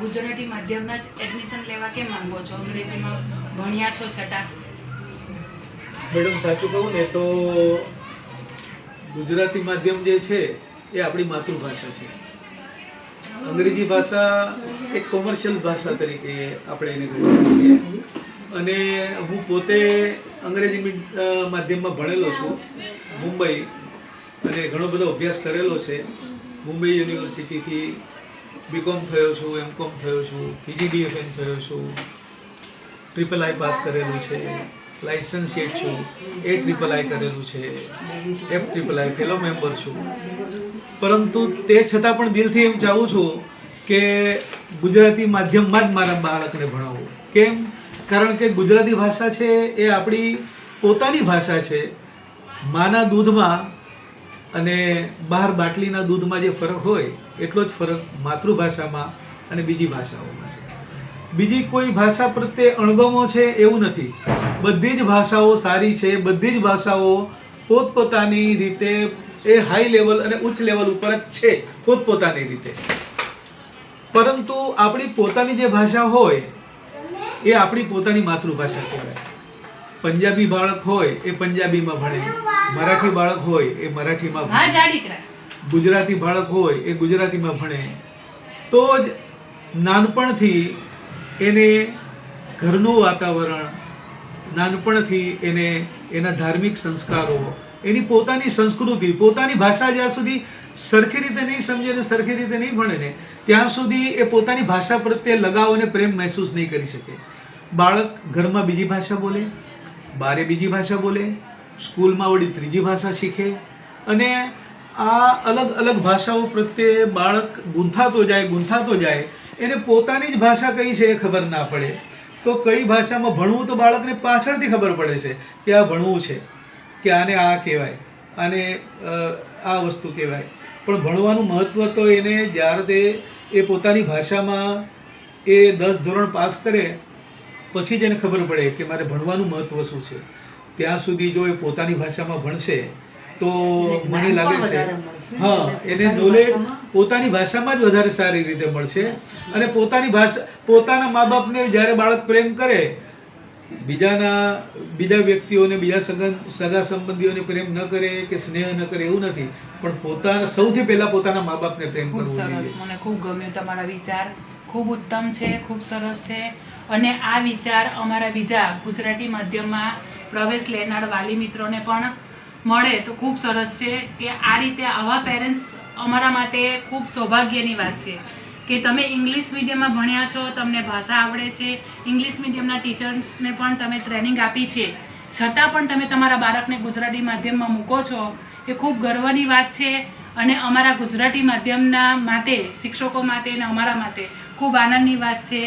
ગુજરાતી માધ્યમના જ એડમિશન લેવા કેમ માંગો છો? અંગ્રેજીમાં ભણ્યા છો છતાં? મેડમ, સાચું કહું ને તો ગુજરાતી માધ્યમ જે છે, એ આપણી માતૃભાષા છે. અંગ્રેજી ભાષા એક કોમર્શિયલ ભાષા તરીકે આપણે એને ગણીએ છીએ. અને હું પોતે અંગ્રેજી માધ્યમમાં ભણેલો છું, મુંબઈ. અને ઘણો બધો અભ્યાસ કરેલો છે, મુંબઈ યુનિવર્સિટીથી બીકોમ થયો છું એમ કોમ થયો છું પીજીડીએફએન થયો છું ટ્રિપલ આઈ પાસ કરેલું છે લાઇસન્સિયેટ છું એ ટ્રિપલ આઈ કરેલું છે F triple I fellow member છું. પરંતુ તે છતાં પણ દિલથી એમ ચાહું છું કે ગુજરાતી માધ્યમમાં જ મારા બાળકને ભણાવવું કેમ? કારણ કે ગુજરાતી ભાષા છે એ આપણી પોતાની ભાષા છે. માના દૂધમાં અને બહાર બાટલીના દૂધમાં જે ફરક હોય, એટલો જ ફરક માતૃભાષામાં અને બીજી ભાષાઓમાં છે. બીજી કોઈ ભાષા પ્રત્યે અણગમો છે એવું નથી. બધી જ ભાષાઓ સારી છે, બધી જ ભાષાઓ પોતપોતાની રીતે એ હાઈ લેવલ અને ઉચ્ચ લેવલ ઉપર જ છે, પોતપોતાની રીતે. પરંતુ આપણી પોતાની જે ભાષા હોય, એ આપણી પોતાની માતૃભાષા કહેવાય. પંજાબી બાળક હોય એ પંજાબીમાં ભણે. મરાઠી બાળક હોય એ મરાઠીમાં ભણે. ગુજરાતી બાળક હોય એ ગુજરાતીમાં ભણે. તો જ નાનપણથી એને ઘરનું વાતાવરણ નાનપણથી એને એના ધાર્મિક સંસ્કારો એની પોતાની સંસ્કૃતિ પોતાની ભાષા જ્યાં સુધી સરખી રીતે નહીં સમજે ને સરખી રીતે નહીં ભણે ને ત્યાં સુધી એ પોતાની ભાષા પ્રત્યે લગાવ અને પ્રેમ મહેસૂસ નહીં કરી શકે. બાળક ઘરમાં બીજી ભાષા બોલે? બારે બીજી ભાષા બોલે, સ્કૂલમાં વળી ત્રીજી ભાષા શીખે અને આ અલગ અલગ ભાષાઓ પ્રત્યે બાળક ગૂંથાતો જાય ગૂંથાતો જાય, એને પોતાની જ ભાષા કઈ છે એ ખબર ના પડે. તો કઈ ભાષામાં ભણવું તો બાળકને પાછળથી ખબર પડે છે કે આ ભણવું છે, કે આને આ કહેવાય, આને આ વસ્તુ કહેવાય. પણ ભણવાનું મહત્ત્વ તો એને જ્યારે એ પોતાની ભાષામાં એ દસ ધોરણ પાસ કરે પછી જ એને ખબર પડે કે મારે ભણવાનું મહત્ત્વ શું છે. ત્યાં સુધી જો એ પોતાની ભાષામાં ભણશે તો મને લાગે છે હા એને નોલેજ પોતાની ભાષામાં જ વધારે સારી રીતે મળશે. અને પોતાની ભાષા પોતાના મા બાપને જ્યારે બાળક પ્રેમ કરે બીજાના બીજા વ્યક્તિઓને બીજા સગન સગા સંબંધીઓને પ્રેમ ન કરે કે સ્નેહ ન કરે એવું નથી. પણ પોતાના સૌથી પહેલા પોતાના મા બાપને પ્રેમ કરવો સરસ. મને ખૂબ ગમ્યો તમારા વિચાર. ખૂબ ઉત્તમ છે ખૂબ સરસ છે. અને આ વિચાર અમારા બીજા ગુજરાતી માધ્યમમાં પ્રવેશ લેનાર વાલી મિત્રોને પણ મળે તો ખૂબ સરસ છે કે આ રીતે આવા પેરેન્ટ્સ અમારા માટે ખૂબ સૌભાગ્યની વાત છે. કે તમે ઇંગ્લિશ મીડિયમમાં ભણ્યા છો તમને ભાષા આવડે છે. ઇંગ્લિશ મીડિયમના ટીચર્સને પણ તમે ટ્રેનિંગ આપી છે. છતાં પણ તમે તમારા બાળકને ગુજરાતી માધ્યમમાં મૂકો છો એ ખૂબ ગર્વની વાત છે. અને અમારા ગુજરાતી માધ્યમના માટે શિક્ષકો માટે અને અમારા માટે ખૂબ આનંદની વાત છે.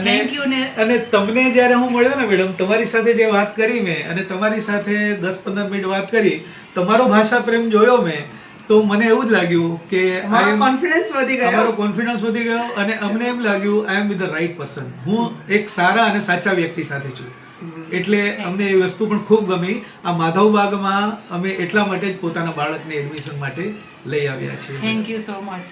થેન્ક યુ ને અને તમને જ્યારે હું મળ્યો ને મેડમ તમારી સાથે જે વાત કરી મેં અને તમારી સાથે દસ પંદર મિનિટ વાત કરી તમારો ભાષા પ્રેમ જોયો મેં તો મને એવું જ લાગ્યું કે કોન્ફિડન્સ વધી અમારો મારો કોન્ફિડન્સ વધી ગયો અને અમને એમ લાગ્યું I am with the right person હું એક સારા અને સાચા વ્યક્તિ સાથે છું. એટલે અમને એ વસ્તુ પણ ખૂબ ગમી. આ માધવબાગમાં અમે એટલા માટે જ પોતાના બાળકને એડમિશન માટે લઈ આવ્યા છીએ. Thank you so much